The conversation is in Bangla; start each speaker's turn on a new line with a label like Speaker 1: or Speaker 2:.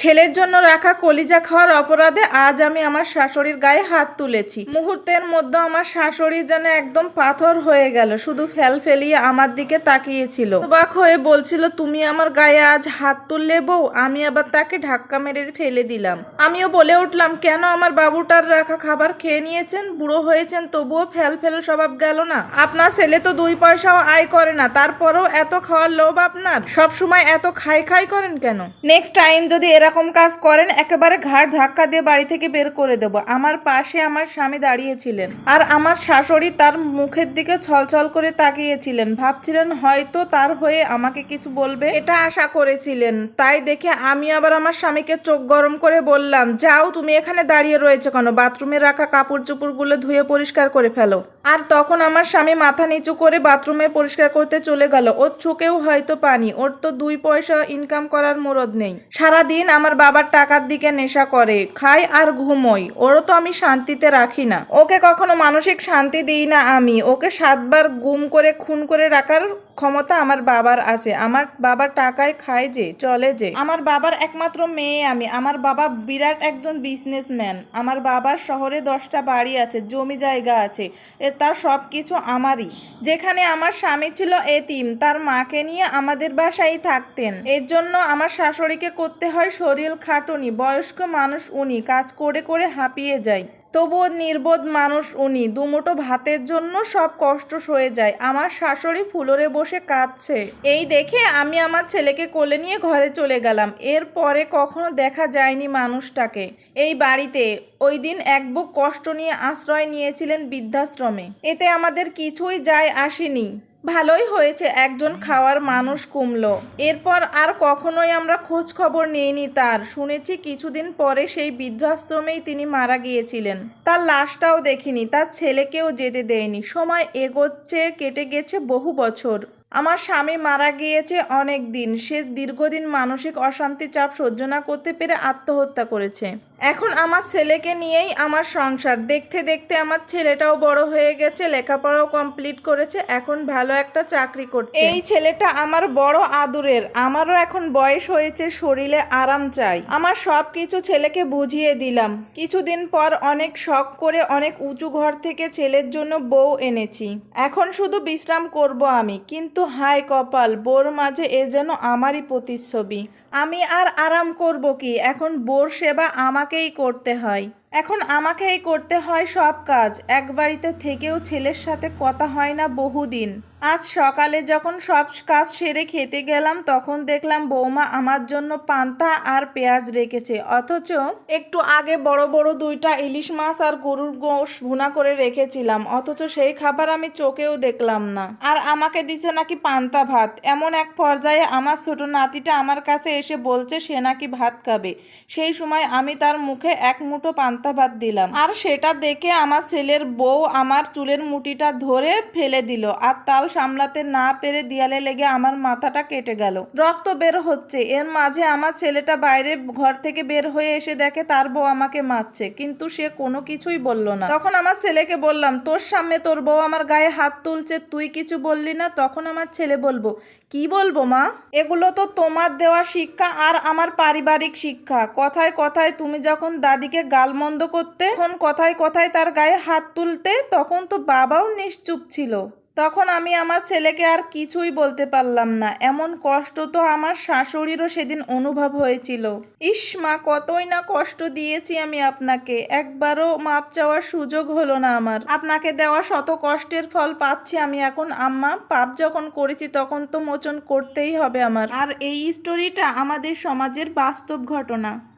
Speaker 1: ছেলের জন্য রাখা কলিজা খাওয়ার অপরাধে আজ আমি আমার শাশুড়ির গায়ে হাত তুলেছি। মুহূর্তের মধ্যে আমার শাশুড়ি যেন একদম পাথর হয়ে গেল, শুধু ফেল ফেলিয়ে আমার দিকে তাকিয়েছিল। অবাক হয়ে বলছিল, তুমি আমার গায়ে আজ হাত তুললে বউ, আমি আবার তাকে ধাক্কা মেরে ফেলে দিলাম। আমিও বলে উঠলাম, কেন আমার বাবুটার রাখা খাবার খেয়ে নিয়েছেন? বুড়ো হয়েছেন, তবুও ফেল ফেল স্বভাব গেল না। আপনার ছেলে তো দুই পয়সাও আয় করে না, তারপরেও এত খাওয়ার লোভ আপনার? সব সময় এত খাই খাই করেন কেন? নেক্সট টাইম যদি এরকম কাজ করেন, একেবারে ঘাড় ধাক্কা দিয়ে বাড়ি থেকে বের করে দেব। আমার পাশে আমার স্বামী দাঁড়িয়েছিলেন আর আমার শাশুড়ি তার মুখের দিকে ছলছল করে তাকিয়েছিলেন। ভাবছিলেন, হয়তো তার হয়ে আমাকে কিছু বলবে? এটা আশা করেছিলেন। তাই দেখে আমি আবার আমার স্বামীকে চোখ গরম করে বললাম, যাও, তুমি এখানে দাঁড়িয়ে রয়েছে কেন? বাথরুমে রাখা কাপড় চোপড়গুলো ধুয়ে পরিষ্কার করে ফেলো। আর তখন আমার স্বামী মাথা নিচু করে বাথরুমে পরিষ্কার করতে চলে গেল। ওর চোখেও হয়তো পানি, ওর তো দুই পয়সা ইনকাম করার মুরদ নেই। সারাদিন আমার বাবার টাকার দিকে নেশা করে, খাই আর ঘুমোই, ওরও তো আমি শান্তিতে রাখি না। ওকে কখনো মানসিক শান্তি দিই না আমি, ওকে সাতবার গুম করে, খুন করে রাখার ক্ষমতা আমার বাবার আছে। আমার বাবার টাকায় খায় যে, চলে যে। আমার বাবার একমাত্র মেয়ে আমি। আমার বাবা বিরাট একজন বিজনেসম্যান আমার বাবার শহরে দশটা বাড়ি আছে, জমি জায়গা আছে। এ তার সব কিছু আমারই। যেখানে আমার স্বামী ছিল এতিম, তার মাকে নিয়ে আমাদের বাসায় থাকতেন। এর জন্য আমার শাশুড়িকে করতে হয় শরীর খাটুনি। বয়স্ক মানুষ উনি, কাজ করে করে হাঁপিয়ে যায়। তবুও নির্বোধ মানুষ উনি। দুমুটো ভাতের জন্য সব কষ্ট সয়ে যায়। আমার শাশুড়ি ফুলরে বসে কাঁদছে। এই দেখে আমি আমার ছেলেকে কোলে নিয়ে ঘরে চলে গেলাম। এর পরে কখনো দেখা যায়নি মানুষটাকে। এই বাড়িতে ওই দিন এক বুক কষ্ট নিয়ে আশ্রয় নিয়েছিলেন বৃদ্ধাশ্রমে। এতে আমাদের কিছুই যায় আসেনি। ভালোই হয়েছে, একজন খাওয়ার মানুষ কমলো। এরপর আর কখনোই আমরা খোঁজ খবর নিইনি তার। শুনেছি কিছুদিন পরে সেই বৃদ্ধাশ্রমেই তিনি মারা গিয়েছিলেন। তার লাশটাও দেখিনি, তার ছেলেকেও যেতে দেয়নি। সময় এগোচ্ছে, কেটে গেছে বহু বছর। আমার স্বামী মারা গিয়েছে অনেক দিন। সে দীর্ঘদিন মানসিক অশান্তি চাপ সহ্য না করতে পেরে আত্মহত্যা করেছে। এখন আমার ছেলেকে নিয়েই আমার সংসার। দেখতে দেখতে আমার ছেলেটাও বড় হয়ে গেছে, লেখাপড়াও কমপ্লিট করেছে, এখন ভালো একটা চাকরি করছে। এই ছেলেটা আমার বড় আদরের। আমারও এখন বয়স হয়েছে, শরীরে আরাম চাই। আমার সব কিছু ছেলেকে বুঝিয়ে দিলাম। কিছুদিন পর অনেক শখ করে অনেক উঁচু ঘর থেকে ছেলের জন্য বউ এনেছি। এখন শুধু বিশ্রাম করব আমি, কিন্তু হায় কপাল, বোর মাঝে এ যেন আমারই প্রতিচ্ছবি। আমি আর আরাম করব কি? এখন বোর সেবা আমাকেই করতে হয়। এখন আমাকেই করতে হয় সব কাজ। এক বাড়িতে থেকেও ছেলের সাথে কথা হয় না বহুদিন। আজ সকালে যখন সব কাজ সেরে খেতে গেলাম, তখন দেখলাম বৌমা আমার জন্য পান্তা আর পেঁয়াজ রেখেছে। অথচ একটু আগে বড় বড় দুইটা ইলিশ মাছ আর গরুর গোশ ভুনা করে রেখেছিলাম। অথচ সেই খাবার আমি চোখেও দেখলাম না। আর আমাকে দিছে নাকি পান্তা ভাত। এমন এক পর্যায়ে আমার ছোট নাতিটা আমার কাছে এসে বলছে, সে নাকি ভাত খাবে। সেই সময় আমি তার মুখে এক মুঠো পান্তা ভাত দিলাম। আর সেটা দেখে আমার ছেলের বউ আমার চুলের মুঠিটা ধরে ফেলে দিল আর তাল সামলাতে না পেরে দেয়ালে লেগে আমার মাথাটা কেটে গেল। রক্ত বের হচ্ছে। এর মাঝে আমার ছেলেটা বাইরে ঘর থেকে বের হয়ে এসে দেখে তার বউ আমাকে মারছে। কিন্তু সে কোনো কিছুই বলল না। তখন আমার ছেলেকে বললাম, তোর সামনে তোর বউ আমার গায়ে হাত তুলছে, তুই কিছু বললি না? তখন আমার ছেলে বলব, কি বলব মা? এগুলো তো তোমার দেওয়া শিক্ষা আর আমার পারিবারিক শিক্ষা। কথায় কথায় তুমি যখন দাদিকে গালমন্দ করতে। তখন কথায় কথায় তার গায়ে হাত তুলতে তখন তো বাবাও নিশ্চুপ ছিল। তখন আমি আমার ছেলেকে আর কিছুই বলতে পারলাম না। এমন কষ্ট তো আমার শাশুড়িরও সেদিন অনুভব হয়েছিল। ইস মা, কতই না কষ্ট দিয়েছি আমি আপনাকে। একবারও মাপ চাওয়ার সুযোগ হলো না আমার। আপনাকে দেওয়া শত কষ্টের ফল পাচ্ছি আমি এখন। আম্মা, পাপ যখন করেছি তখন তো মোচন করতেই হবে আমার। আর এই স্টোরিটা আমাদের সমাজের বাস্তব ঘটনা।